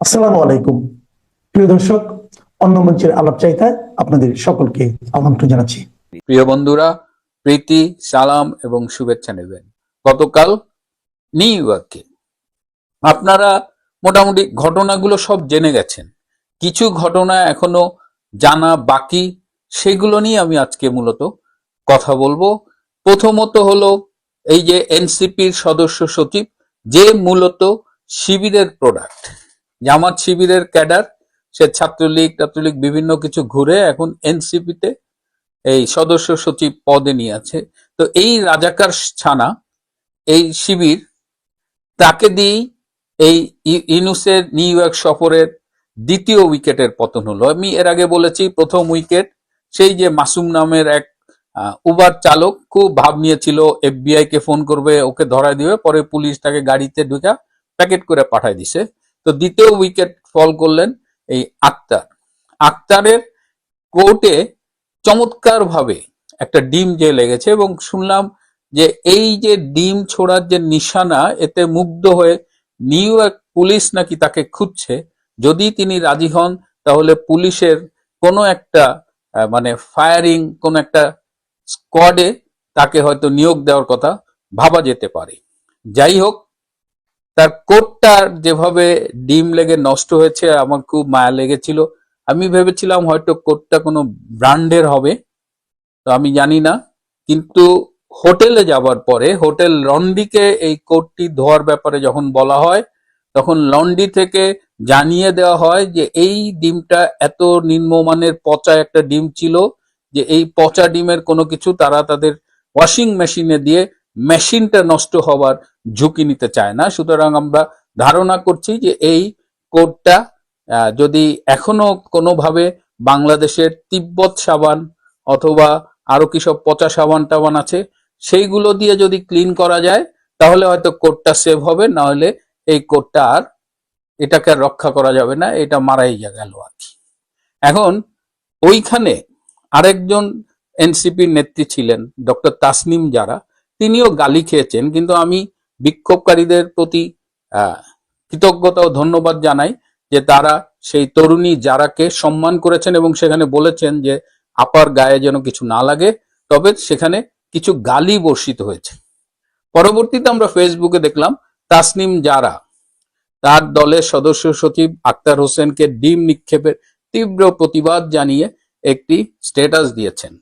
আসসালামু আলাইকুম। প্রিয় দর্শক, অন্য মঞ্চের আলাপ চাইতায় আপনাদের সকলকে আমন্ত্রণ জানাচ্ছি। প্রিয় বন্ধুরা, প্রীতি, সালাম এবং শুভেচ্ছা নেবেন। গতকাল নিউ ইয়র্কে আপনারা মোটামুটি ঘটনাগুলো সব জেনে গেছেন। কিছু ঘটনা এখনও জানা বাকি, সেগুলো নিয়ে আমি আজকে মূলত কথা বলব। প্রথমত হলো এই যে এনসিপির সদস্য সচিব, যে মূলত শিবিরের প্রোডাক্ট জামাত শিবিরের ক্যাডার, সে ছাত্রলীগ ছাত্রলীগ বিভিন্ন কিছু ঘুরে এখন এনসিপিতে এই সদস্য সচিব পদে নিয়ে আছে। তো এই রাজাকার ছানা, এই শিবির, তাকে দিয়েই এই ই- ইনুসের নিউ ইয়র্ক সফরের দ্বিতীয় উইকেটের পতন হলো। আমি এর আগে বলেছি, প্রথম উইকেট সেই যে মাসুম নামের এক উবার চালক খুব ভাব নিয়েছিল এফবিআই কে ফোন করবে, ওকে ধরায় দিবে, পরে পুলিশ তাকে গাড়িতে ঢুকা, প্যাকেট করে পাঠায় দিছে। তো দ্বিতীয় উইকেট ফল করলেন এই আক্তার। আক্তারের কোর্টে চমৎকার ভাবে একটা ডিম যে লেগেছে এবং শুনলাম যে এই যে ডিম ছোড়ার যে নিশানা, এতে মুগ্ধ হয়ে নিউ ইয়র্ক পুলিশ নাকি তাকে খুঁজছে। যদি তিনি রাজি হন, তাহলে পুলিশের কোনো একটা মানে ফায়ারিং কোন একটা স্কোয়াডে তাকে হয়তো নিয়োগ দেওয়ার কথা ভাবা যেতে পারে। যাই হোক তার কোটটার যেভাবে ডিম লেগে নষ্ট হয়েছে, আমার খুব মায়া লেগেছিল। আমি ভেবেছিলাম হয়তো কোটটা কোনো ব্র্যান্ডের হবে, তো আমি জানি না। কিন্তু হোটেলে যাবার পরে, হোটেল লন্ডিকে এই কোটটি ধোয়ার ব্যাপারে যখন বলা হয়, তখন লন্ডি থেকে জানিয়ে দেওয়া হয় যে এই ডিমটা এত নিম্নমানের পচা একটা ডিম ছিল যে এই পচা ডিমের কোনো কিছু তারা তাদের ওয়াশিং মেশিনে দিয়ে মেশিনটা নষ্ট হবার ঝুঁকি নিতে চায় না। সুতরাং আমরা ধারণা করছি যে এই কোডটা যদি এখনও কোনোভাবে বাংলাদেশের তিব্বত সাবান অথবা আরও কি সব পচা সাবান টাবান আছে, সেইগুলো দিয়ে যদি ক্লিন করা যায়, তাহলে হয়তো কোডটা সেভ হবে, না হলে এই কোডটা আর এটাকে রক্ষা করা যাবে না, এটা মারাই গেল আর কি। এখন ওইখানে আরেকজন এনসিপির নেত্রী ছিলেন, ডক্টর তাসনিম যারা তিনিও গালি খেয়েছেন, কিন্তু আমি বিক্ষোভকারীদের প্রতি কৃতজ্ঞতা ও ধন্যবাদ জানাই যে তারা সেই তরুণী যারাকে সম্মান করেছেন এবং সেখানে বলেছেন যে আপার গায়ে যেন কিছু না লাগে, তবে সেখানে কিছু গালি বর্ষিত হয়েছে। পরবর্তীতে আমরা ফেসবুকে দেখলাম তাসনিম যারা তার দলের সদস্য সচিব আক্তার হোসেনকে ডিম নিক্ষেপের তীব্র প্রতিবাদ জানিয়ে একটি স্ট্যাটাস দিয়েছেন।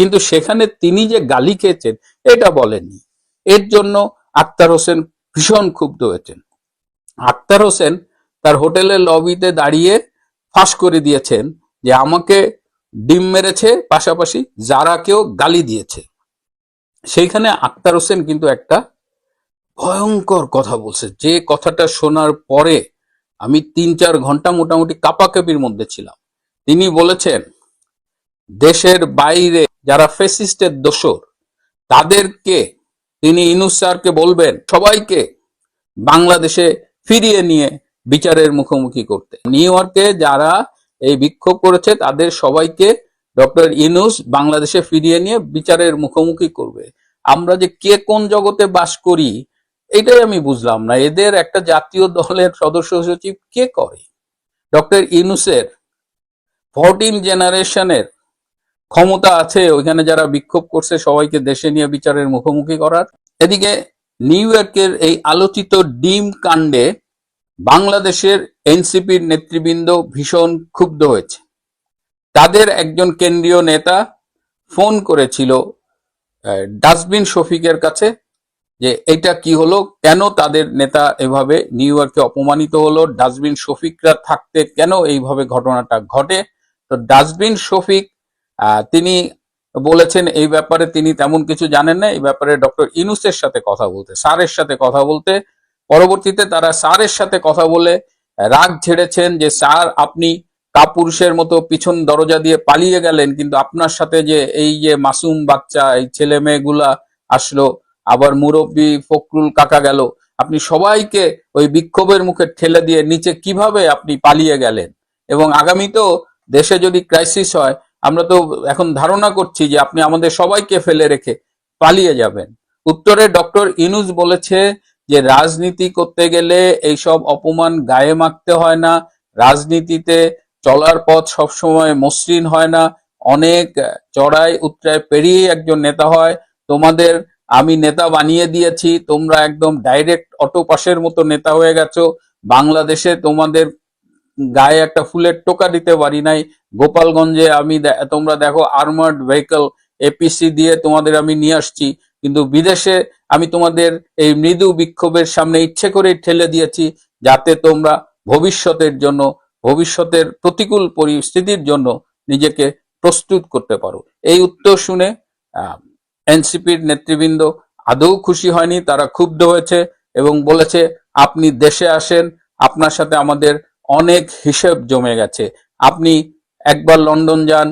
কিন্তু সেখানে তিনি যে গালি খেয়েছেন, এটা বলেননি। এর জন্য আক্তার হোসেন ভীষণ ক্ষুব্ধ হয়েছেন। আক্তার হোসেন তার হোটেলের লবিতে দাঁড়িয়ে ফাঁস করে দিয়েছেন যে আমাকে ডিম মেরেছে, পাশাপাশি যারাকেও গালি দিয়েছে। সেইখানে আক্তার হোসেন কিন্তু একটা ভয়ঙ্কর কথা বলছে। যে কথাটা শোনার পরে আমি তিন চার ঘণ্টা মোটামুটি কাপাকাপির মধ্যে ছিলাম। তিনি বলেছেন, দেশের বাইরে যারা ফেসিস্টের দোসর তাদেরকে তিনি ইনুস স্যারকে বলবেন, সবাইকে বাংলাদেশে ফিরিয়ে নিয়ে বিচারের মুখোমুখি করতে। নিউ ইয়র্কে যারা এই বিক্ষোভ করেছে, তাদের সবাইকে ডক্টর ইনুস বাংলাদেশে ফিরিয়ে নিয়ে বিচারের মুখোমুখি করবে। আমরা যে কে কোন জগতে বাস করি, এটাই আমি বুঝলাম না। এদের একটা জাতীয় দলের সদস্য সচিব কে করে? ডক্টর ইনুসের ফোরটিন জেনারেশনের ক্ষমতা আছে, ওইখানে যারা বিক্ষোভ করছে, সবাইকে দেশে নিয়ে বিচারের মুখোমুখি করার। এদিকে নিউ ইয়র্কের এই আলোচিত ডিম কাণ্ডে বাংলাদেশের এনসিপির নেতৃবৃন্দ ভীষণ ক্ষুব্ধ হয়েছে। তাদের একজন কেন্দ্রীয় নেতা ফোন করেছিল ডাস্টবিন শফিকের কাছে, যে এটা কি হলো, কেন তাদের নেতা এভাবে নিউ ইয়র্কে অপমানিত হলো, ডাস্টবিন শফিকরা থাকতে কেন এইভাবে ঘটনাটা ঘটে? তো ডাস্টবিন শফিক তিনি বলেছেন, এই ব্যাপারে তিনি তেমন কিছু জানেন না, এই ব্যাপারে ডক্টর ইনুসের সাথে কথা বলতে, স্যারের সাথে কথা বলতে। পরবর্তীতে তারা স্যারের সাথে কথা বলে রাগ ঝেড়েছেন যে, স্যার, আপনি কাপুরুষের মতো পিছন দরজা দিয়ে পালিয়ে গেলেন, কিন্তু আপনার সাথে যে এই যে মাসুম বাচ্চা, এই ছেলে মেয়েগুলা আসলো, আবার মুরব্বী ফখরুল কাকা গেল, আপনি সবাইকে ওই বিক্ষোভের মুখে ঠেলে দিয়ে নিচে কীভাবে আপনি পালিয়ে গেলেন? এবং আগামীতেও দেশে যদি ক্রাইসিস হয় আমরা তো এখন ধারণা করছি যে আপনি আমাদের সবাইকে ফেলে রেখে পালিয়ে যাবেন। উত্তরে ডক্টর ইনুস বলেছে যে রাজনীতি করতে গেলে এইসব অপমান গায়ে মাখতে হয় না, রাজনীতিতে চলার পথ সবসময় মসৃণ হয় না, অনেক চড়াই উত্তরায় পেরিয়ে একজন নেতা হয়, তোমাদের আমি নেতা বানিয়ে দিয়েছি, তোমরা একদম ডাইরেক্ট অটো পাসের মতো নেতা হয়ে গেছো, বাংলাদেশে তোমাদের গায়ে একটা ফুলের টোকা দিতে পারি নাই। গোপালগঞ্জে আমি তোমরা দেখো আর্মার্ড ভেহিকল এপিসি দিয়ে তোমাদের আমি নিয়ে আসছি। কিন্তু বিদেশে আমি তোমাদের এই মৃদু বিক্ষোভের সামনে ইচ্ছে করে ঠেলে দিয়েছি, যাতে তোমরা ভবিষ্যতের জন্য, ভবিষ্যতের প্রতিকূল পরিস্থিতির জন্য নিজেকে প্রস্তুত করতে পারো। এই উত্তর শুনে এনসিপির নেতৃবৃন্দ আদৌ খুশি হয়নি, তারা ক্ষুব্ধ হয়েছে এবং বলেছে, আপনি দেশে আসেন, আপনার সাথে আমাদের অনেক হিসেব জমে গেছে। আপনি একবার লন্ডন যান,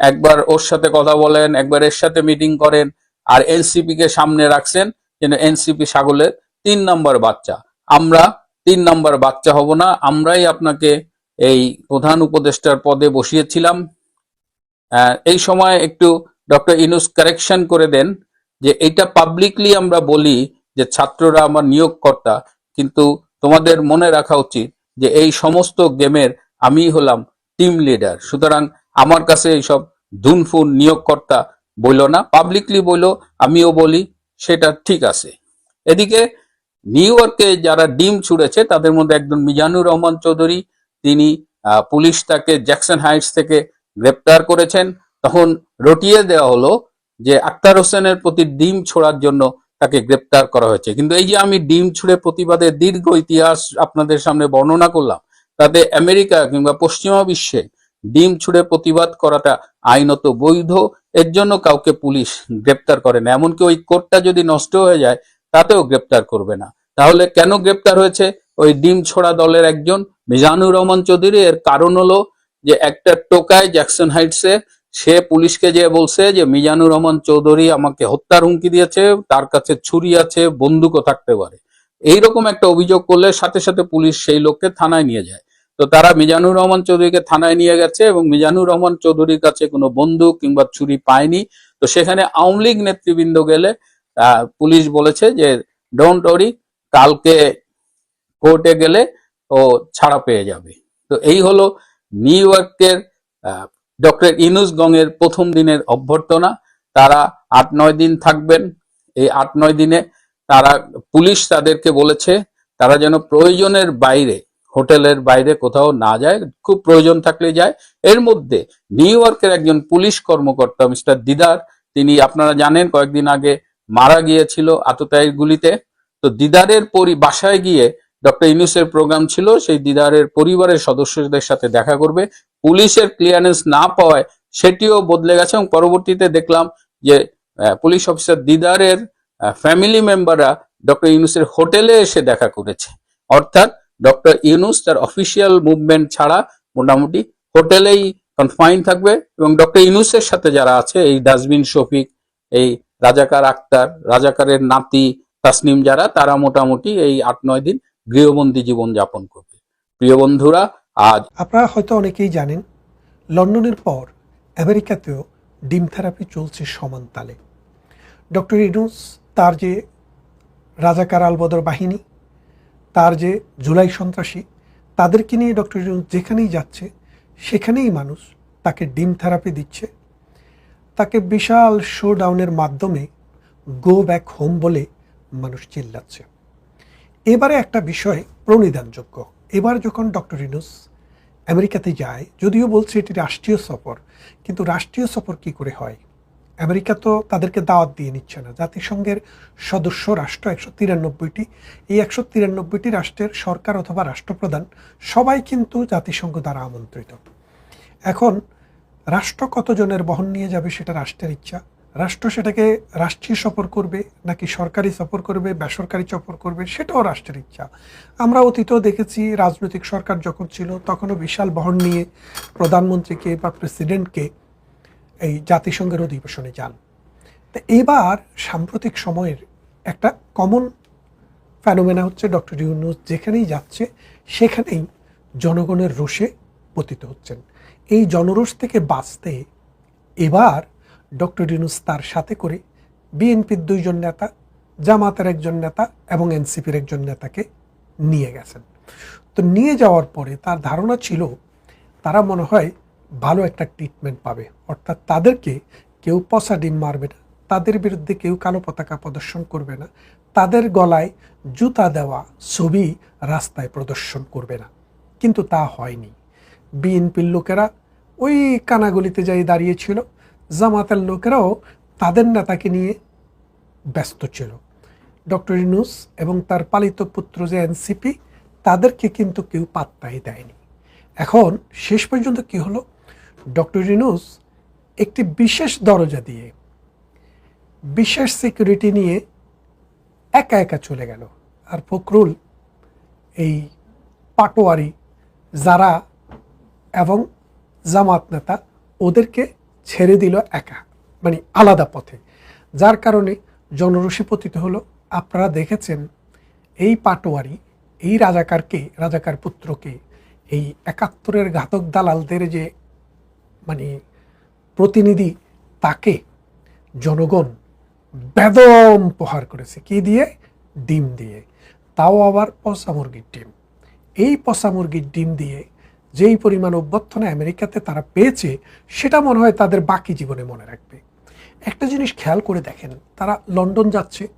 একবার ওর সাথে কথা বলেন, একবার এর সাথে মিটিং করেন, আর এনসিপি কে সামনে রাখছেন যেন এনসিপি ছাগলের তিন নম্বর বাচ্চা। আমরা তিন নম্বর বাচ্চা হব না, আমরাই আপনাকে এই প্রধান উপদেষ্টার পদে বসিয়েছিলাম। এই সময় একটু ডক্টর ইনুস কারেকশন করে দেন যে এটা পাবলিকলি আমরা বলি যে ছাত্ররা আমার নিয়োগকর্তা, কিন্তু তোমাদের মনে রাখা উচিত যে এই সমস্ত গেমের আমি হলাম টিম লিডার সুতরাং আমার কাছে এইসব দুনফুন নিয়োগকর্তা বইল না পাবলিকলি বইল, আমিও বলি সেটা ঠিক আছে। এদিকে নিউ ইয়র্কে যারা ডিম ছুড়েছে, তাদের মধ্যে একজন মিজানুর রহমান চৌধুরী, তিনি পুলিশ তাকে জ্যাকসন হাইটস থেকে গ্রেপ্তার করেছেন। তখন রটিয়ে দেওয়া হলো যে আক্তার হোসেনের প্রতি ডিম ছোড়ার জন্য তাকে গ্রেপ্তার করা হয়েছে। কিন্তু এই যে আমি ডিম ছুড়ে প্রতিবাদের দীর্ঘ ইতিহাস আপনাদের সামনে বর্ণনা করলাম, তাতে আমেরিকা কিংবা পশ্চিমা বিশ্বে ডিম ছুড়ে প্রতিবাদ করাটা আইনত বৈধ, এর জন্য কাউকে পুলিশ গ্রেপ্তার করে না। এমনকি ওই কোর্টটা যদি নষ্ট হয়ে যায়, তাতেও গ্রেপ্তার করবে না। তাহলে কেন গ্রেপ্তার হয়েছে? ওই ডিম ছোড়া দলের একজন মিজানুর রহমান চৌধুরী, এর কারণ হলো যে একটা টোকায় জ্যাকসন হাইটসে সে পুলিশকে যে বলছে যে মিজানুর রহমান চৌধুরী আমাকে হত্যার হুমকি দিয়েছে, তার কাছে ছুরি আছে, বন্দুকও থাকতে পারে। এইরকম একটা অভিযোগ করলে সাথে সাথে পুলিশ সেই লোককে থানায় নিয়ে যায়। তো তারা মিজানুর রহমান চৌধুরীকে থানায় নিয়ে গেছে এবং মিজানুর রহমান চৌধুরীর কাছে কোনো বন্দুক কিংবা ছুরি পায়নি। তো সেখানে আওয়ামী লীগ নেতৃবৃন্দ গেলে পুলিশ বলেছে যে ডোন্ট ওরি কালকে কোর্টে গেলে ও ছাড়া পেয়ে যাবে। তো এই হলো নিউ ইয়র্কের ডক্টর ইনুস গংয়ের প্রথম দিনের অভ্যর্থনা, তারা আট নয় দিন থাকবেন। এই আট নয় দিনে তারা, পুলিশ তাদেরকে বলেছে, তারা যেন প্রয়োজনের বাইরে, হোটেলের বাইরে কোথাও না যায়, খুব প্রয়োজন থাকলে যায়। এর মধ্যে নিউ ইয়র্কের একজন পুলিশ কর্মকর্তা, মিস্টার দিদার, তিনি আপনারা জানেন, কয়েকদিন আগে মারা গিয়েছিল আততায়ীর গুলিতে। তো দিদারের পরি, বাসায় গিয়ে ডক্টর ইনুসের প্রোগ্রাম ছিল, সেই দিদারের পরিবারের সদস্যদের সাথে দেখা করবে। পুলিশের ক্লিয়ারেন্স না পাওয়ায় সেটিও বদলে গেছে এবং পরবর্তীতে দেখলাম যে পুলিশ অফিসার দিদারের ফ্যামিলি মেম্বাররা ডক্টর ইউনুসের হোটেলে এসে দেখা করেছে। অর্থাৎ ডক্টর ইউনুস তার অফিসিয়াল মুভমেন্ট ছাড়া মোটামুটি হোটেলেই কনফাইন থাকবে এবং ডক্টর ইউনুসের সাথে যারা আছে, এই ডাস্টবিন শফিক, এই রাজাকার আক্তার, রাজাকারের নাতি তাসনিম যারা, তারা মোটামুটি এই আট নয় দিন গৃহবন্দী জীবন যাপন করবে। প্রিয় বন্ধুরা, আজ আপনারা হয়তো অনেকেই জানেন, লন্ডনের পর আমেরিকাতেও ডিম থেরাপি চলছে সমান তালে। ডক্টর ইনুস তার যে রাজাকার আলবদর বাহিনী, তার যে জুলাই সন্ত্রাসী, তাদেরকে নিয়ে ডক্টর ইনুস যেখানেই যাচ্ছে, সেখানেই মানুষ তাকে ডিম থেরাপি দিচ্ছে। তাকে বিশাল শো ডাউনের মাধ্যমে গো ব্যাক হোম বলে মানুষ চিল্লাচ্ছে। এবারে একটা বিষয় প্রণিধানযোগ্য। এবার যখন ডক্টর ইনুস আমেরিকাতে যায়, যদিও বলছে এটি রাষ্ট্রীয় সফর, কিন্তু রাষ্ট্রীয় সফর কি করে হয়? আমেরিকা তো তাদেরকে দাওয়াত দিয়ে নিচ্ছে না। জাতিসংঘের সদস্য রাষ্ট্র একশো তিরানব্বইটি, এই একশো তিরানব্বইটি রাষ্ট্রের সরকার অথবা রাষ্ট্রপ্রধান সবাই কিন্তু জাতিসংঘ দ্বারা আমন্ত্রিত। এখন রাষ্ট্র কতজনের বহন নিয়ে যাবে সেটা রাষ্ট্রের ইচ্ছা। রাষ্ট্র সেটাকে রাষ্ট্রীয় সফর করবে নাকি সরকারি সফর করবে, বেসরকারি সফর করবে, সেটাও রাষ্ট্রের ইচ্ছা। আমরা অতীতেও দেখেছি রাজনৈতিক সরকার যখন ছিল, তখনও বিশাল বহন নিয়ে প্রধানমন্ত্রীকে বা প্রেসিডেন্টকে এই জাতিসংঘের অধিবেশনে যান। তো এবার সাম্প্রতিক সময়ের একটা কমন ফ্যানোমেনা হচ্ছে ডক্টর ইউনুস, যেখানেই যাচ্ছে, সেখানেই জনগণের রোষে পতিত হচ্ছেন। এই জনরোষ থেকে বাঁচতে এবার ডক্টর ইউনুস তার সাথে করে বিএনপির দুইজন নেতা, জামাতের একজন নেতা এবং এনসিপির একজন নেতাকে নিয়ে গেছেন। তো নিয়ে যাওয়ার পরে তার ধারণা ছিল তারা মনে হয় ভালো একটা ট্রিটমেন্ট পাবে। অর্থাৎ তাদেরকে কেউ পচা ডিম মারবে না, তাদের বিরুদ্ধে কেউ কালো পতাকা প্রদর্শন করবে না, তাদের গলায় জুতা দেওয়া ছবি রাস্তায় প্রদর্শন করবে না। কিন্তু তা হয়নি। বিএনপির লোকেরা ওই কানাগলিতে যাই দাঁড়িয়েছিল জামাতের লোকেরাও তাদের নেতাকে নিয়ে ব্যস্ত ছিল। ডক্টর ইনুস এবং তার পালিত পুত্র যে এনসিপি, তাদেরকে কিন্তু কেউ পাত্তাই দেয়নি। এখন শেষ পর্যন্ত কি হলো? ডক্টর ইনুস একটি বিশেষ দরজা দিয়ে, বিশেষ সিকিউরিটি নিয়ে একা একা চলে গেল। আর ফখরুল, এই পাটোয়ারি, যারা এবং জামাত নেতা, ওদেরকে ছেড়ে দিল একা মানে আলাদা পথে। যার কারণে জনরসী পতিত হলো। আপনারা দেখেছেন এই পাটোয়ারি, এই রাজাকারকে, রাজাকার পুত্রকে, এই একাত্তরের ঘাতক দালালদের যে মানে প্রতিনিধি, তাকে জনগণ বেদম প্রহার করেছে। কি দিয়ে? ডিম দিয়ে। তাও আবার পচা মুরগির ডিম। এই পচা মুরগির ডিম দিয়ে যেই পরিমাণ অভ্যর্থনা আমেরিকাতে তারা পেয়েছে, সেটা মনে হয় তাদের বাকি জীবনে মনে রাখবে। একটা জিনিস খেয়াল করে দেখেন, তারা লন্ডন যাচ্ছে।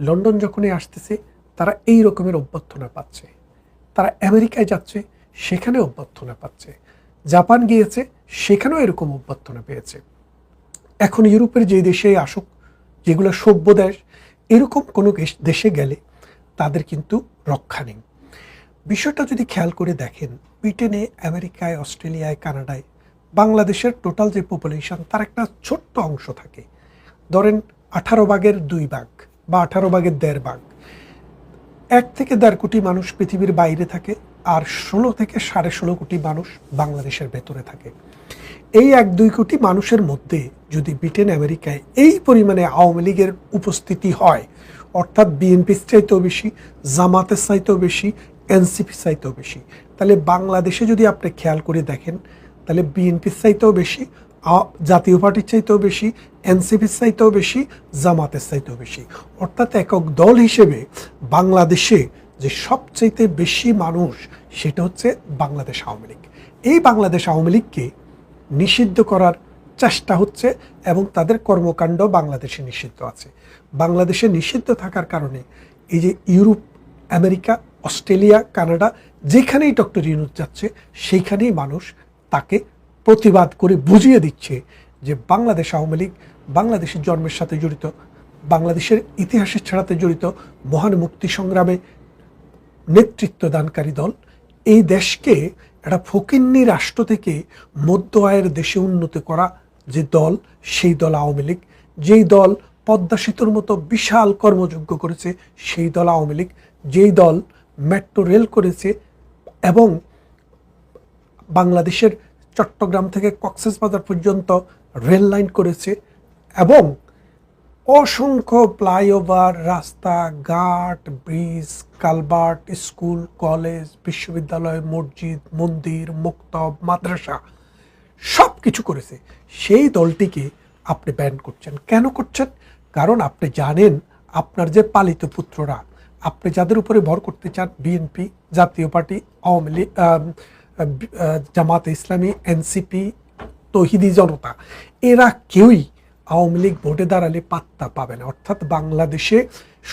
লন্ডন যখনই আসতেছে, তারা এই রকমের অভ্যর্থনা পাচ্ছে। তারা আমেরিকায় যাচ্ছে, সেখানে অভ্যর্থনা পাচ্ছে। জাপান গিয়েছে, সেখানেও এরকম অভ্যর্থনা পেয়েছে। এখন ইউরোপের যে দেশে আসুক, যেগুলো সভ্য দেশ, এরকম কোনো দেশ- গেলে তাদের কিন্তু রক্ষা নেই। বিষয়টা যদি খেয়াল করে দেখেন, ব্রিটেনে, আমেরিকায়, অস্ট্রেলিয়ায়, কানাডায়, বাংলাদেশের টোটাল যে পপুলেশন তার একটা ছোট্ট অংশ থাকে। ধরেন আঠারো ভাগের দুই ভাগ বা আঠারো ভাগের দেড় ভাগ। এক থেকে দেড় কোটি মানুষ পৃথিবীর বাইরে থাকে আর ষোলো থেকে সাড়ে ষোলো কোটি মানুষ বাংলাদেশের ভেতরে থাকে। এই এক দুই কোটি মানুষের মধ্যে যদি ব্রিটেন, আমেরিকায় এই পরিমাণে আওয়ামী লীগের উপস্থিতি হয়, অর্থাৎ বিএনপির চাইতেও বেশি, জামাতের চাইতেও বেশি এনসিপি চাইতেও বেশি। তাহলে বাংলাদেশে যদি আপনি খেয়াল করে দেখেন, তাহলে বিএনপির চাইতেও বেশি জাতীয় পার্টির চাইতেও বেশি এনসিপির চাইতেও বেশি, জামাতের চাইতেও বেশি। অর্থাৎ একক দল হিসেবে বাংলাদেশে যে সবচাইতে বেশি মানুষ, সেটা হচ্ছে বাংলাদেশ আওয়ামী লীগ। এই বাংলাদেশ আওয়ামী লীগকে নিষিদ্ধ করার চেষ্টা হচ্ছে এবং তাদের কর্মকাণ্ড বাংলাদেশে নিষিদ্ধ আছে। বাংলাদেশে নিষিদ্ধ থাকার কারণে এই যে ইউরোপ, আমেরিকা অস্ট্রেলিয়া, কানাডা, যেখানেই ডক্টর ইউনুস যাচ্ছে, সেইখানেই মানুষ তাকে প্রতিবাদ করে বুঝিয়ে দিচ্ছে যে বাংলাদেশ আওয়ামী লীগ বাংলাদেশের জন্মের সাথে জড়িত, বাংলাদেশের ইতিহাসের ছাড়াতে জড়িত মহান মুক্তি সংগ্রামে নেতৃত্ব দানকারী দল, এই দেশকে একটা ফকিন্নি রাষ্ট্র থেকে মধ্য আয়ের দেশে উন্নতি করা যে দল, সেই দল আওয়ামী লীগ, যেই দল পদ্মা সেতুর মতো বিশাল কর্মযোগ্য করেছে, সেই দল আওয়ামী লীগ, যেই দল মেট্রো রেল করেছে এবং বাংলাদেশের চট্টগ্রাম থেকে কক্সবাজার পর্যন্ত রেল লাইন করেছে এবং অসংখ্য ফ্লাইওভার রাস্তা ঘাট ব্রিজ কালভার্ট স্কুল, কলেজ, বিশ্ববিদ্যালয়, মসজিদ, মন্দির, মুক্তব, মাদ্রাসা সব কিছু করেছে। সেই দলটিকে আপনি ব্যান করছেন। কেন করছেন? কারণ আপনি জানেন আপনার যে পালিত পুত্ররা আপনি যাদের উপরে ভর করতে চান বিএনপি জাতীয় পার্টি, আওয়ামী লীগ জামাতে ইসলামী এনসিপি তহিদি জনতা, এরা কেউই আওয়ামী লীগ ভোটে দাঁড়ালে পাত্তা পাবে না। অর্থাৎ বাংলাদেশে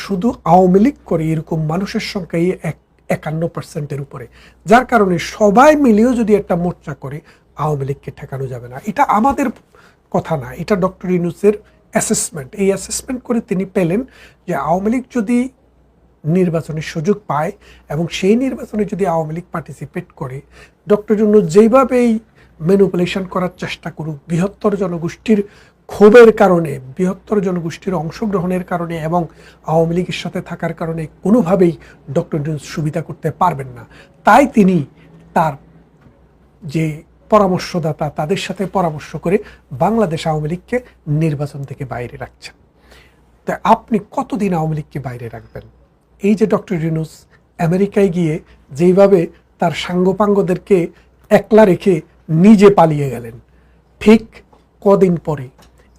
শুধু আওয়ামী লীগ করে এরকম মানুষের সংখ্যাই এক, একান্ন পার্সেন্টের উপরে। যার কারণে সবাই মিলেও যদি একটা মোর্চা করে, আওয়ামী লীগকে ঠেকানো যাবে না। এটা আমাদের কথা না, এটা ডক্টর ইউনুসের অ্যাসেসমেন্ট এই অ্যাসেসমেন্ট করে তিনি পেলেন যে আওয়ামী লীগ যদি নির্বাচনের সুযোগ পায় এবং সেই নির্বাচনে যদি আওয়ামী লীগ পার্টিসিপেট করে ডক্টর ইউনুস যেইভাবেই ম্যানুপুলেশন করার চেষ্টা করুক, বৃহত্তর জনগোষ্ঠীর ক্ষোভের কারণে, বৃহত্তর জনগোষ্ঠীর অংশগ্রহণের কারণে এবং আওয়ামী লীগের সাথে থাকার কারণে কোনোভাবেই ডক্টর ইউনুস সুবিধা করতে পারবেন না। তাই তিনি তার যে পরামর্শদাতা, তাদের সাথে পরামর্শ করে বাংলাদেশ আওয়ামী লীগকে নির্বাচন থেকে বাইরে রাখছেন। তা আপনি কতদিন আওয়ামী লীগকে বাইরে রাখবেন? এই যে ডক্টর ইউনুস আমেরিকায় গিয়ে যেইভাবে তার সাঙ্গপাঙ্গদেরকে একলা রেখে নিজে পালিয়ে গেলেন, ঠিক কদিন পরে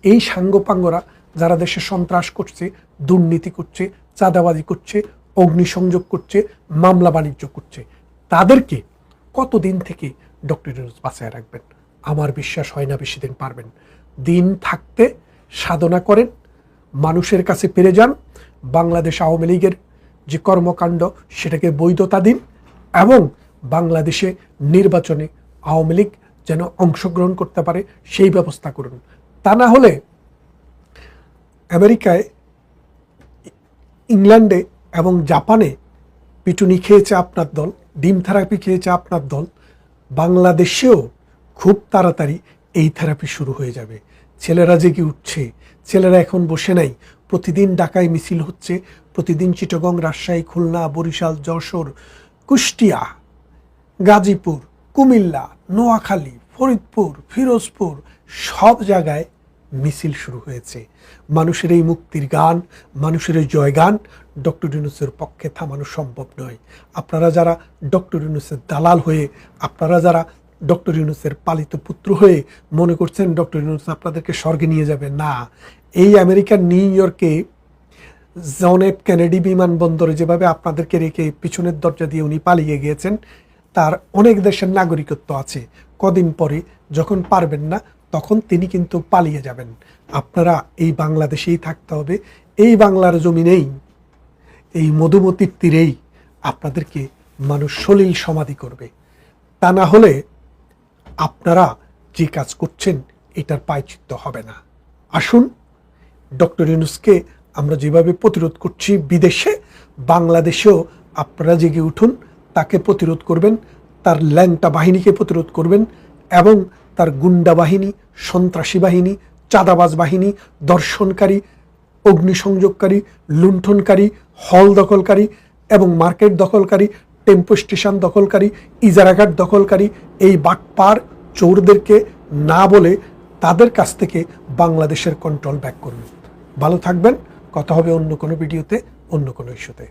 এই সাঙ্গপাঙ্গরা যারা দেশে সন্ত্রাস করছে, দুর্নীতি করছে, চাঁদাবাজি করছে, অগ্নিসংযোগ করছে, মামলা বাণিজ্য করছে, তাদেরকে কতদিন থেকে ডক্টর ইউনুস বাঁচায় রাখবেন? আমার বিশ্বাস হয় না বেশি দিন পারবেন। দিন থাকতে সাধনা করেন, মানুষের কাছে পেরে যান, বাংলাদেশ আওয়ামী লীগের যে কর্মকাণ্ড সেটাকে বৈধতা দিন এবং বাংলাদেশে নির্বাচনে আওয়ামী লীগ যেন অংশগ্রহণ করতে পারে সেই ব্যবস্থা করুন। তা না হলে আমেরিকায়, ইংল্যান্ডে এবং জাপানে পিটুনি খেয়েছে আপনার দল, ডিম থেরাপি খেয়েছে আপনার দল, বাংলাদেশেও খুব তাড়াতাড়ি এই থেরাপি শুরু হয়ে যাবে। ছেলেরা জেগে উঠছে, ছেলেরা এখন বসে নাই প্রতিদিন ঢাকায় মিছিল হচ্ছে। প্রতিদিন চিটগং, রাজশাহী, খুলনা, বরিশাল, যশোর, কুষ্টিয়া, গাজীপুর, কুমিল্লা, নোয়াখালী, ফরিদপুর, ফিরোজপুর সব জায়গায় মিছিল শুরু হয়েছে। মানুষের এই মুক্তির গান, মানুষের এই জয়গান ডক্টর ইউনুসের পক্ষে থামানো সম্ভব নয়। আপনারা যারা ডক্টর ইউনুসের দালাল হয়ে, আপনারা যারা ডক্টর ইউনুসের পালিত পুত্র হয়ে মনে করছেন ডক্টর ইউনুস আপনাদেরকে স্বর্গে নিয়ে যাবে, না। এই আমেরিকার নিউ ইয়র্কে জন এফ কেনেডি বিমানবন্দরে যেভাবে আপনাদেরকে রেখে পিছনের দরজা দিয়ে উনি পালিয়ে গিয়েছেন, তার অনেক দেশের নাগরিকত্ব আছে। কদিন পরে যখন পারবেন না, তখন তিনি কিন্তু পালিয়ে যাবেন। আপনারা এই বাংলাদেশেই থাকতে হবে। এই বাংলার জমিনেই এই মধুমতির তীরেই আপনাদেরকে মানুষ সলিল সমাধি করবে। তা না হলে আপনারা যে কাজ করছেন, এটার পায়চিত্ত হবে না। আসুন ডক্টর ইউনুসকে আমরা যেভাবে প্রতিরোধ করছি বিদেশে, বাংলাদেশেও আপনারা জেগে উঠুন, তাকে প্রতিরোধ করবেন, তার ল্যাংটা বাহিনীকে প্রতিরোধ করবেন এবং তার গুন্ডা বাহিনী, সন্ত্রাসী বাহিনী, চাঁদাবাজ বাহিনী, দর্শনকারী, অগ্নিসংযোগকারী, লুণ্ঠনকারী, হল দখলকারী এবং মার্কেট দখলকারী, টেম্পো স্টেশন দখলকারী, ইজারাঘাট দখলকারী এই বাটপার চোরদেরকে না বলে তাদের কাছ থেকে বাংলাদেশের কন্ট্রোল ব্যাক করুন। ভালো থাকবেন। কথা হবে অন্য কোনো ভিডিওতে অন্য কোনো ইস্যুতে।